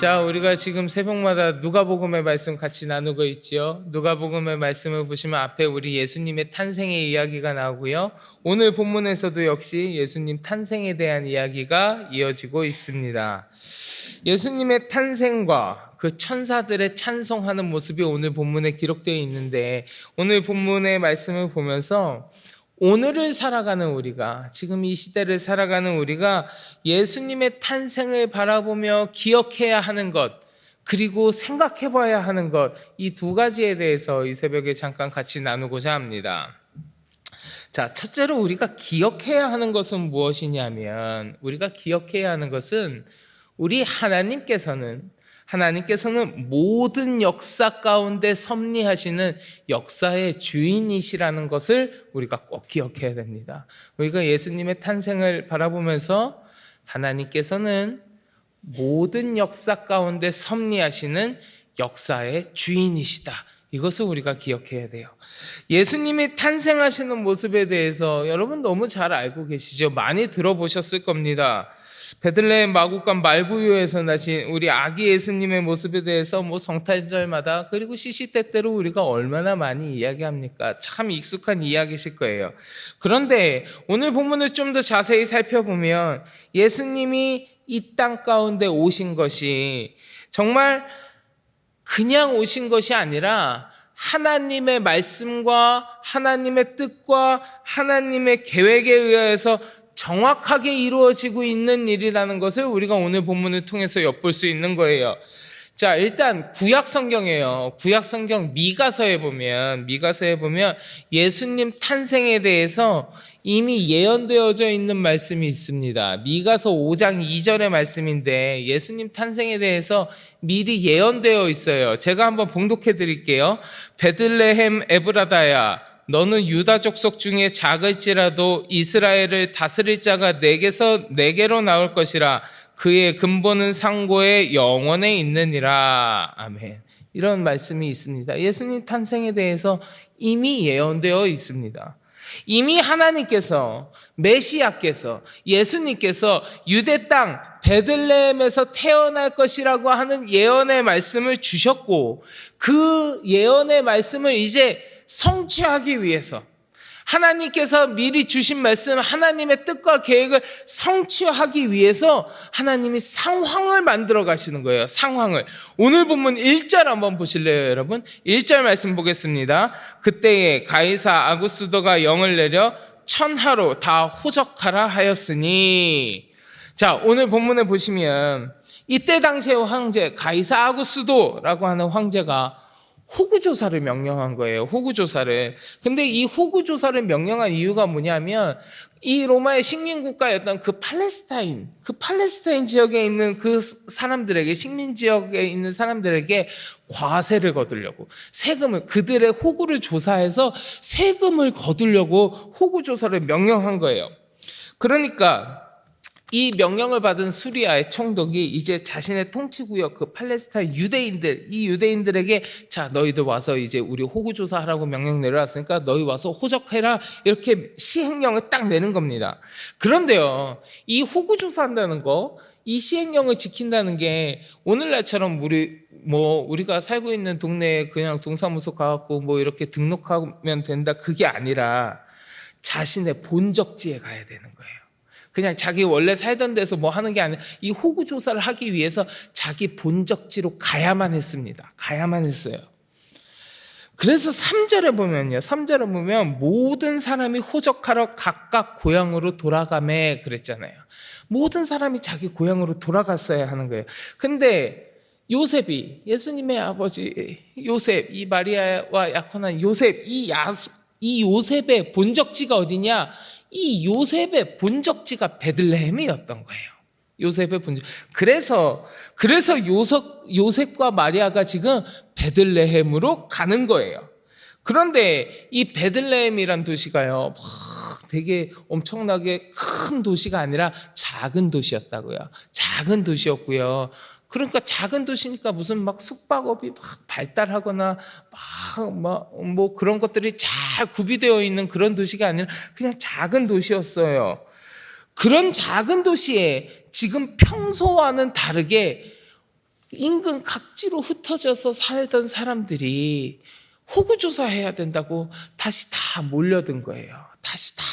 자, 우리가 지금 새벽마다 누가복음의 말씀 같이 나누고 있지요. 누가복음의 말씀을 보시면 앞에 우리 예수님의 탄생의 이야기가 나오고요. 오늘 본문에서도 역시 예수님 탄생에 대한 이야기가 이어지고 있습니다. 예수님의 탄생과 그 천사들의 찬송하는 모습이 오늘 본문에 기록되어 있는데 오늘 본문의 말씀을 보면서 오늘을 살아가는 우리가, 지금 이 시대를 살아가는 우리가 예수님의 탄생을 바라보며 기억해야 하는 것, 그리고 생각해 봐야 하는 것, 이 두 가지에 대해서 이 새벽에 잠깐 같이 나누고자 합니다. 자, 첫째로 우리가 기억해야 하는 것은 무엇이냐면, 우리가 기억해야 하는 것은 우리 하나님께서는 하나님께서는 모든 역사 가운데 섭리하시는 역사의 주인이시라는 것을 우리가 꼭 기억해야 됩니다. 우리가 예수님의 탄생을 바라보면서 하나님께서는 모든 역사 가운데 섭리하시는 역사의 주인이시다. 이것을 우리가 기억해야 돼요. 예수님이 탄생하시는 모습에 대해서 여러분 너무 잘 알고 계시죠? 많이 들어보셨을 겁니다. 베들레헴 마국간 말구유에서 나신 우리 아기 예수님의 모습에 대해서 뭐 성탄절마다 그리고 시시때때로 우리가 얼마나 많이 이야기합니까? 참 익숙한 이야기실 거예요. 그런데 오늘 본문을 좀 더 자세히 살펴보면 예수님이 이 땅 가운데 오신 것이 정말 그냥 오신 것이 아니라 하나님의 말씀과 하나님의 뜻과 하나님의 계획에 의해서 정확하게 이루어지고 있는 일이라는 것을 우리가 오늘 본문을 통해서 엿볼 수 있는 거예요. 자, 일단 구약 성경이에요. 구약 성경 미가서에 보면 미가서에 보면 예수님 탄생에 대해서 이미 예언되어져 있는 말씀이 있습니다. 미가서 5장 2절의 말씀인데 예수님 탄생에 대해서 미리 예언되어 있어요. 제가 한번 봉독해 드릴게요. 베들레헴 에브라다야 너는 유다 족속 중에 작을지라도 이스라엘을 다스릴 자가 내게서 내게로 나올 것이라 그의 근본은 상고의 영원에 있느니라. 아멘. 이런 말씀이 있습니다. 예수님 탄생에 대해서 이미 예언되어 있습니다. 이미 하나님께서 메시아께서 예수님께서 유대 땅 베들레헴에서 태어날 것이라고 하는 예언의 말씀을 주셨고 그 예언의 말씀을 이제 성취하기 위해서 하나님께서 미리 주신 말씀, 하나님의 뜻과 계획을 성취하기 위해서 하나님이 상황을 만들어 가시는 거예요. 상황을. 오늘 본문 1절 한번 보실래요, 여러분? 1절 말씀 보겠습니다. 그때에 가이사 아구스도가 영을 내려 천하로 다 호적하라 하였으니. 자, 오늘 본문에 보시면 이때 당시의 황제 가이사 아구스도라고 하는 황제가 호구 조사를 명령한 거예요. 호구 조사를. 근데 이 호구 조사를 명령한 이유가 뭐냐면 이 로마의 식민 국가였던 그 팔레스타인, 그 팔레스타인 지역에 있는 그 사람들에게, 식민 지역에 있는 사람들에게 과세를 거두려고, 세금을, 그들의 호구를 조사해서 세금을 거두려고 호구 조사를 명령한 거예요. 그러니까 이 명령을 받은 수리아의 총독이 이제 자신의 통치구역 그 팔레스타인 유대인들 이 유대인들에게 자 너희들 와서 이제 우리 호구 조사하라고 명령 내려왔으니까 너희 와서 호적해라 이렇게 시행령을 딱 내는 겁니다. 그런데요 이 호구 조사한다는 거 이 시행령을 지킨다는 게 오늘날처럼 우리 뭐 우리가 살고 있는 동네에 그냥 동사무소 가갖고 뭐 이렇게 등록하면 된다 그게 아니라 자신의 본적지에 가야 되는 거예요. 그냥 자기 원래 살던 데서 뭐 하는 게 아니라 이 호구 조사를 하기 위해서 자기 본적지로 가야만 했습니다. 가야만 했어요. 그래서 3절에 보면요. 3절에 보면 모든 사람이 호적하러 각각 고향으로 돌아가매 그랬잖아요. 모든 사람이 자기 고향으로 돌아갔어야 하는 거예요. 근데 요셉이 예수님의 아버지 요셉 이 마리아와 약혼한 요셉 이 야수 이 요셉의 본적지가 어디냐? 이 요셉의 본적지가 베들레헴이었던 거예요. 요셉의 본적. 그래서 그래서 요셉 요셉과 마리아가 지금 베들레헴으로 가는 거예요. 그런데 이 베들레헴이란 도시가요. 막 되게 엄청나게 큰 도시가 아니라 작은 도시였다고요. 작은 도시였고요. 그러니까 작은 도시니까 무슨 막 숙박업이 막 발달하거나 막뭐 그런 것들이 잘 구비되어 있는 그런 도시가 아니라 그냥 작은 도시였어요. 그런 작은 도시에 지금 평소와는 다르게 인근 각지로 흩어져서 살던 사람들이 호구조사해야 된다고 다시 다 몰려든 거예요. 다시 다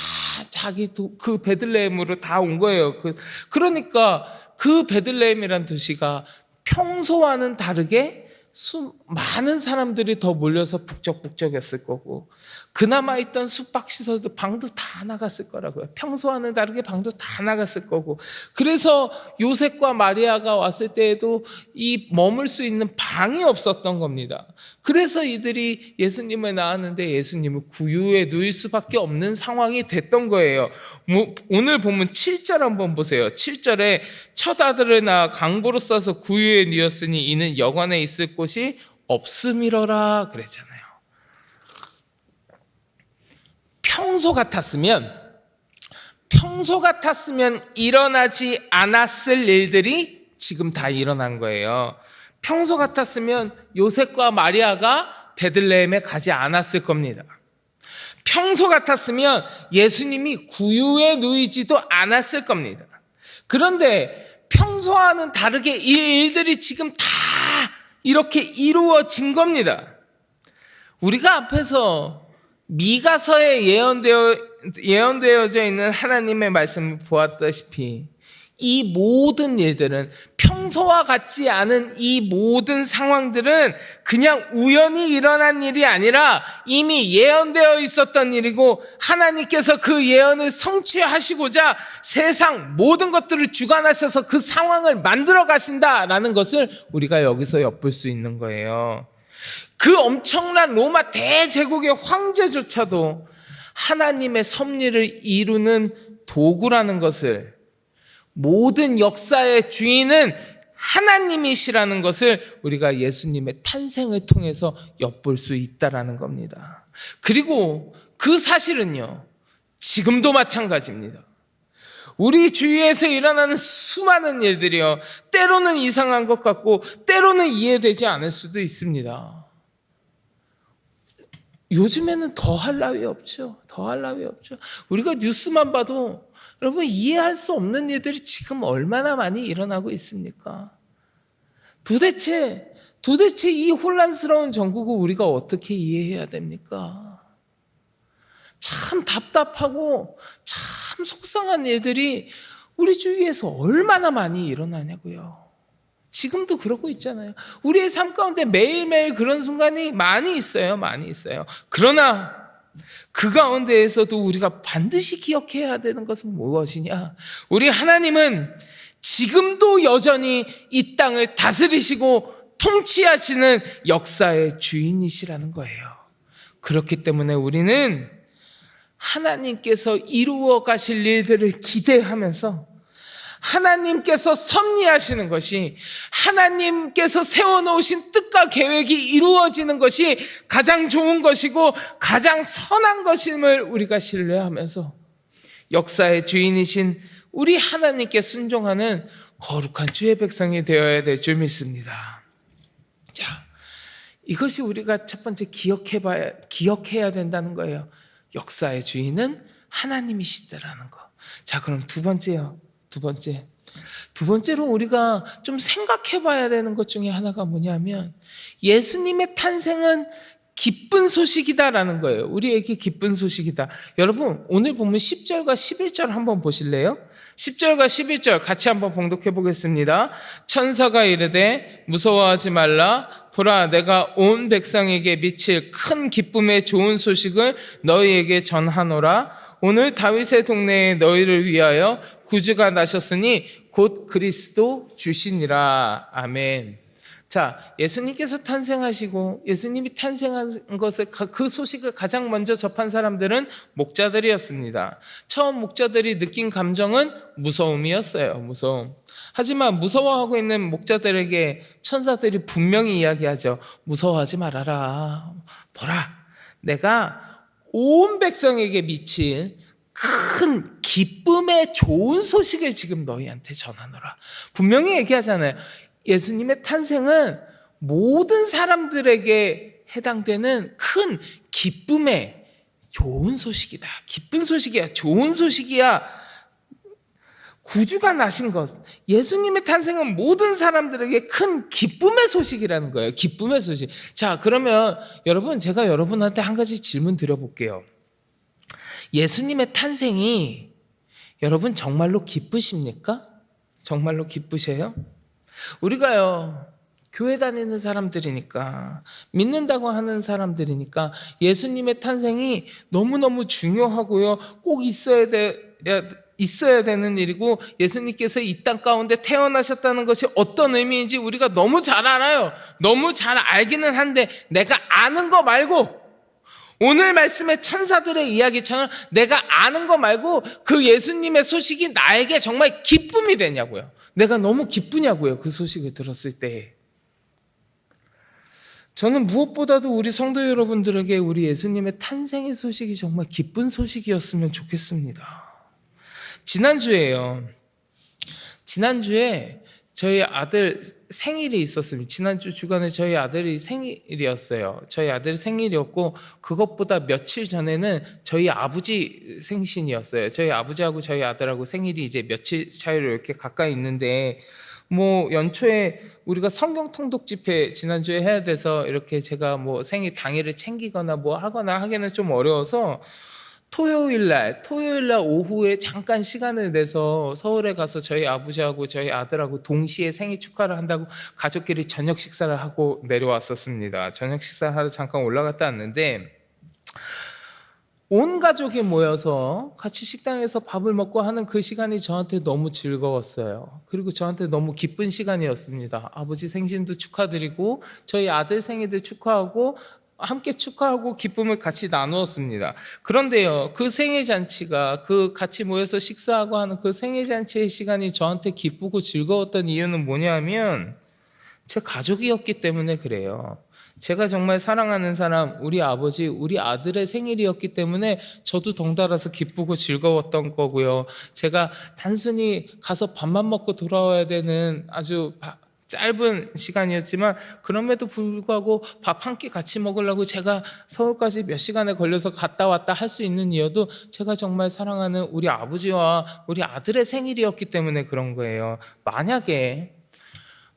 자기 도, 그 베들레헴으로 다 온 거예요. 그, 그러니까 그 베들레헴이란 도시가 평소와는 다르게 수, 많은 사람들이 더 몰려서 북적북적했을 거고 그나마 있던 숙박시설도 방도 다 나갔을 거라고요. 평소와는 다르게 방도 다 나갔을 거고 그래서 요셉과 마리아가 왔을 때에도 이 머물 수 있는 방이 없었던 겁니다. 그래서 이들이 예수님을 낳았는데 예수님을 구유에 누일 수밖에 없는 상황이 됐던 거예요. 뭐, 오늘 보면 7절 한번 보세요. 7절에 첫 아들을 낳아 강보로 싸서 구유에 누였으니 이는 여관에 있을 곳이 없음이러라 그랬잖아요. 평소 같았으면 평소 같았으면 일어나지 않았을 일들이 지금 다 일어난 거예요. 평소 같았으면 요셉과 마리아가 베들레헴에 가지 않았을 겁니다. 평소 같았으면 예수님이 구유에 누이지도 않았을 겁니다. 그런데 평소와는 다르게 이 일들이 지금 다 이렇게 이루어진 겁니다. 우리가 앞에서 미가서에 예언되어, 예언되어져 있는 하나님의 말씀을 보았다시피 이 모든 일들은 평소와 같지 않은 이 모든 상황들은 그냥 우연히 일어난 일이 아니라 이미 예언되어 있었던 일이고 하나님께서 그 예언을 성취하시고자 세상 모든 것들을 주관하셔서 그 상황을 만들어 가신다라는 것을 우리가 여기서 엿볼 수 있는 거예요. 그 엄청난 로마 대제국의 황제조차도 하나님의 섭리를 이루는 도구라는 것을 모든 역사의 주인은 하나님이시라는 것을 우리가 예수님의 탄생을 통해서 엿볼 수 있다라는 겁니다. 그리고 그 사실은요, 지금도 마찬가지입니다. 우리 주위에서 일어나는 수많은 일들이요, 때로는 이상한 것 같고, 때로는 이해되지 않을 수도 있습니다. 요즘에는 더할 나위 없죠. 더할 나위 없죠. 우리가 뉴스만 봐도 여러분 이해할 수 없는 일들이 지금 얼마나 많이 일어나고 있습니까? 도대체 도대체 이 혼란스러운 전국을 우리가 어떻게 이해해야 됩니까? 참 답답하고 참 속상한 일들이 우리 주위에서 얼마나 많이 일어나냐고요. 지금도 그러고 있잖아요. 우리의 삶 가운데 매일매일 그런 순간이 많이 있어요. 많이 있어요. 그러나 그 가운데에서도 우리가 반드시 기억해야 되는 것은 무엇이냐? 우리 하나님은 지금도 여전히 이 땅을 다스리시고 통치하시는 역사의 주인이시라는 거예요. 그렇기 때문에 우리는 하나님께서 이루어 가실 일들을 기대하면서 하나님께서 섭리하시는 것이 하나님께서 세워놓으신 뜻과 계획이 이루어지는 것이 가장 좋은 것이고 가장 선한 것임을 우리가 신뢰하면서 역사의 주인이신 우리 하나님께 순종하는 거룩한 주의 백성이 되어야 될 줄 믿습니다. 자, 이것이 우리가 첫 번째 기억해 봐야, 기억해야 된다는 거예요. 역사의 주인은 하나님이시다라는 거. 자, 그럼 두 번째요. 두 번째. 두 번째로 우리가 좀 생각해 봐야 되는 것 중에 하나가 뭐냐면 예수님의 탄생은 기쁜 소식이다라는 거예요. 우리에게 기쁜 소식이다. 여러분, 오늘 보면 10절과 11절 한번 보실래요? 10절과 11절 같이 한번 봉독해 보겠습니다. 천사가 이르되 무서워하지 말라. 보라, 내가 온 백성에게 미칠 큰 기쁨의 좋은 소식을 너희에게 전하노라. 오늘 다윗의 동네에 너희를 위하여 구주가 나셨으니 곧 그리스도 주시니라. 아멘. 자, 예수님께서 탄생하시고 예수님이 탄생한 것을 그 소식을 가장 먼저 접한 사람들은 목자들이었습니다. 처음 목자들이 느낀 감정은 무서움이었어요. 무서움. 하지만 무서워하고 있는 목자들에게 천사들이 분명히 이야기하죠. 무서워하지 말아라. 보라. 내가 온 백성에게 미칠 큰 기쁨의 좋은 소식을 지금 너희한테 전하노라. 분명히 얘기하잖아요. 예수님의 탄생은 모든 사람들에게 해당되는 큰 기쁨의 좋은 소식이다. 기쁜 소식이야. 좋은 소식이야. 구주가 나신 것, 예수님의 탄생은 모든 사람들에게 큰 기쁨의 소식이라는 거예요. 기쁨의 소식. 자, 그러면 여러분, 제가 여러분한테 한 가지 질문 드려볼게요. 예수님의 탄생이 여러분 정말로 기쁘십니까? 정말로 기쁘세요? 우리가요, 교회 다니는 사람들이니까, 믿는다고 하는 사람들이니까, 예수님의 탄생이 너무너무 중요하고요, 꼭 있어야 돼, 있어야 되는 일이고, 예수님께서 이 땅 가운데 태어나셨다는 것이 어떤 의미인지 우리가 너무 잘 알아요. 너무 잘 알기는 한데, 내가 아는 거 말고, 오늘 말씀의 천사들의 이야기처럼 내가 아는 거 말고 그 예수님의 소식이 나에게 정말 기쁨이 되냐고요. 내가 너무 기쁘냐고요. 그 소식을 들었을 때. 저는 무엇보다도 우리 성도 여러분들에게 우리 예수님의 탄생의 소식이 정말 기쁜 소식이었으면 좋겠습니다. 지난주에요. 지난주에 저희 아들 생일이 있었습니다. 지난주 주간에 저희 아들이 생일이었어요. 저희 아들 생일이었고 그것보다 며칠 전에는 저희 아버지 생신이었어요. 저희 아버지하고 저희 아들하고 생일이 이제 며칠 차이로 이렇게 가까이 있는데 뭐 연초에 우리가 성경 통독 집회 지난주에 해야 돼서 이렇게 제가 뭐 생일 당일을 챙기거나 뭐 하거나 하기는 좀 어려워서 토요일 날, 토요일 날 오후에 잠깐 시간을 내서 서울에 가서 저희 아버지하고 저희 아들하고 동시에 생일 축하를 한다고 가족끼리 저녁 식사를 하고 내려왔었습니다. 저녁 식사를 하러 잠깐 올라갔다 왔는데 온 가족이 모여서 같이 식당에서 밥을 먹고 하는 그 시간이 저한테 너무 즐거웠어요. 그리고 저한테 너무 기쁜 시간이었습니다. 아버지 생신도 축하드리고 저희 아들 생일도 축하하고 함께 축하하고 기쁨을 같이 나누었습니다. 그런데요, 그 생일 잔치가 그 같이 모여서 식사하고 하는 그 생일 잔치의 시간이 저한테 기쁘고 즐거웠던 이유는 뭐냐면 제 가족이었기 때문에 그래요. 제가 정말 사랑하는 사람, 우리 아버지, 우리 아들의 생일이었기 때문에 저도 덩달아서 기쁘고 즐거웠던 거고요. 제가 단순히 가서 밥만 먹고 돌아와야 되는 아주 짧은 시간이었지만 그럼에도 불구하고 밥 한 끼 같이 먹으려고 제가 서울까지 몇 시간에 걸려서 갔다 왔다 할 수 있는 이유도 제가 정말 사랑하는 우리 아버지와 우리 아들의 생일이었기 때문에 그런 거예요. 만약에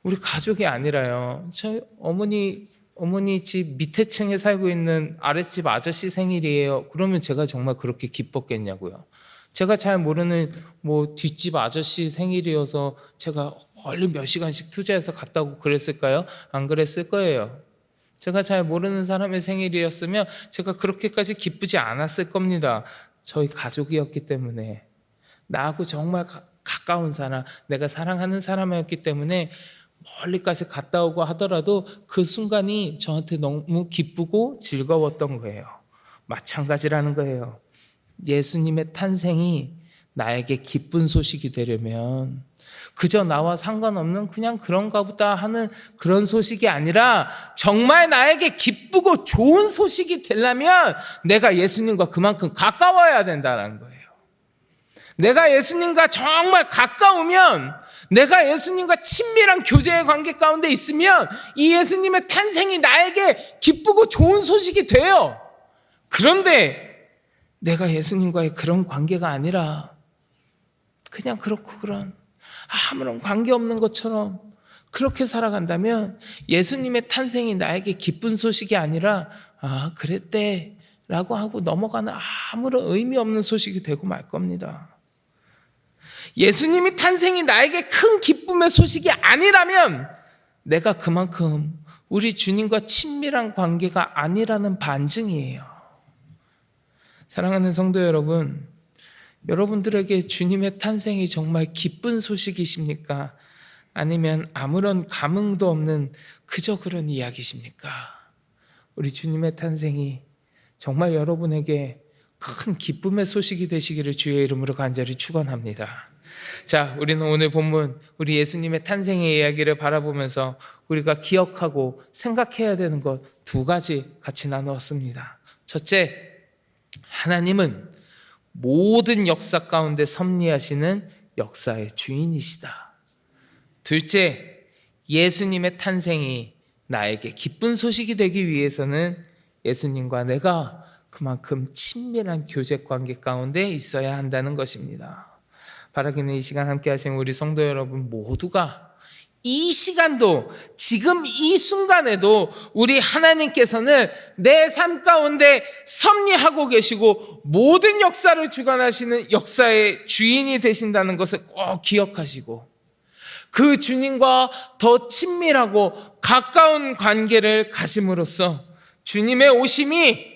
우리 가족이 아니라요. 저희 어머니 어머니 집 밑에 층에 살고 있는 아랫집 아저씨 생일이에요. 그러면 제가 정말 그렇게 기뻤겠냐고요. 제가 잘 모르는 뭐 뒷집 아저씨 생일이어서 제가 얼른 몇 시간씩 투자해서 갔다고 그랬을까요? 안 그랬을 거예요. 제가 잘 모르는 사람의 생일이었으면 제가 그렇게까지 기쁘지 않았을 겁니다. 저희 가족이었기 때문에. 나하고 정말 가, 가까운 사람, 내가 사랑하는 사람이었기 때문에 멀리까지 갔다 오고 하더라도 그 순간이 저한테 너무 기쁘고 즐거웠던 거예요. 마찬가지라는 거예요. 예수님의 탄생이 나에게 기쁜 소식이 되려면 그저 나와 상관없는 그냥 그런가 보다 하는 그런 소식이 아니라 정말 나에게 기쁘고 좋은 소식이 되려면 내가 예수님과 그만큼 가까워야 된다는 거예요. 내가 예수님과 정말 가까우면 내가 예수님과 친밀한 교제의 관계 가운데 있으면 이 예수님의 탄생이 나에게 기쁘고 좋은 소식이 돼요. 그런데 내가 예수님과의 그런 관계가 아니라 그냥 그렇고 그런 아무런 관계 없는 것처럼 그렇게 살아간다면 예수님의 탄생이 나에게 기쁜 소식이 아니라 아, 그랬대 라고 하고 넘어가는 아무런 의미 없는 소식이 되고 말 겁니다. 예수님이 탄생이 나에게 큰 기쁨의 소식이 아니라면 내가 그만큼 우리 주님과 친밀한 관계가 아니라는 반증이에요. 사랑하는 성도 여러분, 여러분들에게 주님의 탄생이 정말 기쁜 소식이십니까? 아니면 아무런 감흥도 없는 그저 그런 이야기십니까? 우리 주님의 탄생이 정말 여러분에게 큰 기쁨의 소식이 되시기를 주의 이름으로 간절히 축원합니다. 자, 우리는 오늘 본문 우리 예수님의 탄생의 이야기를 바라보면서 우리가 기억하고 생각해야 되는 것 두 가지 같이 나누었습니다. 첫째, 하나님은 모든 역사 가운데 섭리하시는 역사의 주인이시다. 둘째, 예수님의 탄생이 나에게 기쁜 소식이 되기 위해서는 예수님과 내가 그만큼 친밀한 교제 관계 가운데 있어야 한다는 것입니다. 바라기는 이 시간 함께 하신 우리 성도 여러분 모두가 이 시간도 지금 이 순간에도 우리 하나님께서는 내 삶 가운데 섭리하고 계시고 모든 역사를 주관하시는 역사의 주인이 되신다는 것을 꼭 기억하시고 그 주님과 더 친밀하고 가까운 관계를 가짐으로써 주님의 오심이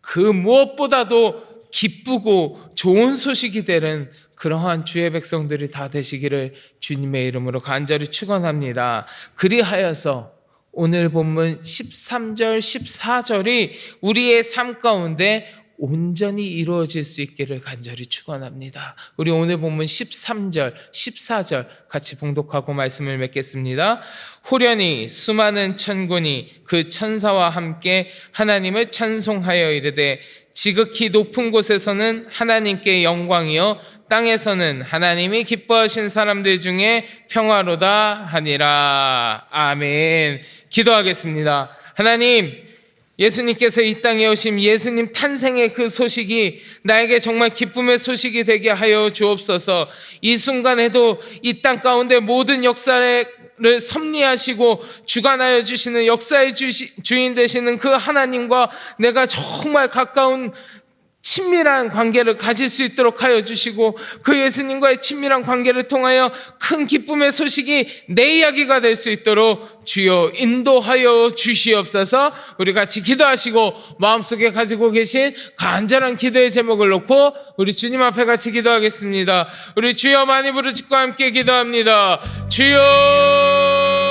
그 무엇보다도 기쁘고 좋은 소식이 되는 그러한 주의 백성들이 다 되시기를 주님의 이름으로 간절히 축원합니다. 그리하여서 오늘 본문 13절, 14절이 우리의 삶 가운데 온전히 이루어질 수 있기를 간절히 축원합니다. 우리 오늘 본문 13절, 14절 같이 봉독하고 말씀을 맺겠습니다. 호련히 수많은 천군이 그 천사와 함께 하나님을 찬송하여 이르되 지극히 높은 곳에서는 하나님께 영광이요 땅에서는 하나님이 기뻐하신 사람들 중에 평화로다 하니라. 아멘. 기도하겠습니다. 하나님, 예수님께서 이 땅에 오심 예수님 탄생의 그 소식이 나에게 정말 기쁨의 소식이 되게 하여 주옵소서. 이 순간에도 이 땅 가운데 모든 역사를 섭리하시고 주관하여 주시는 역사의 주인 되시는 그 하나님과 내가 정말 가까운 친밀한 관계를 가질 수 있도록 하여 주시고 그 예수님과의 친밀한 관계를 통하여 큰 기쁨의 소식이 내 이야기가 될 수 있도록 주여 인도하여 주시옵소서 우리 같이 기도하시고 마음속에 가지고 계신 간절한 기도의 제목을 놓고 우리 주님 앞에 같이 기도하겠습니다. 우리 주여 많이 부르짖고 함께 기도합니다. 주여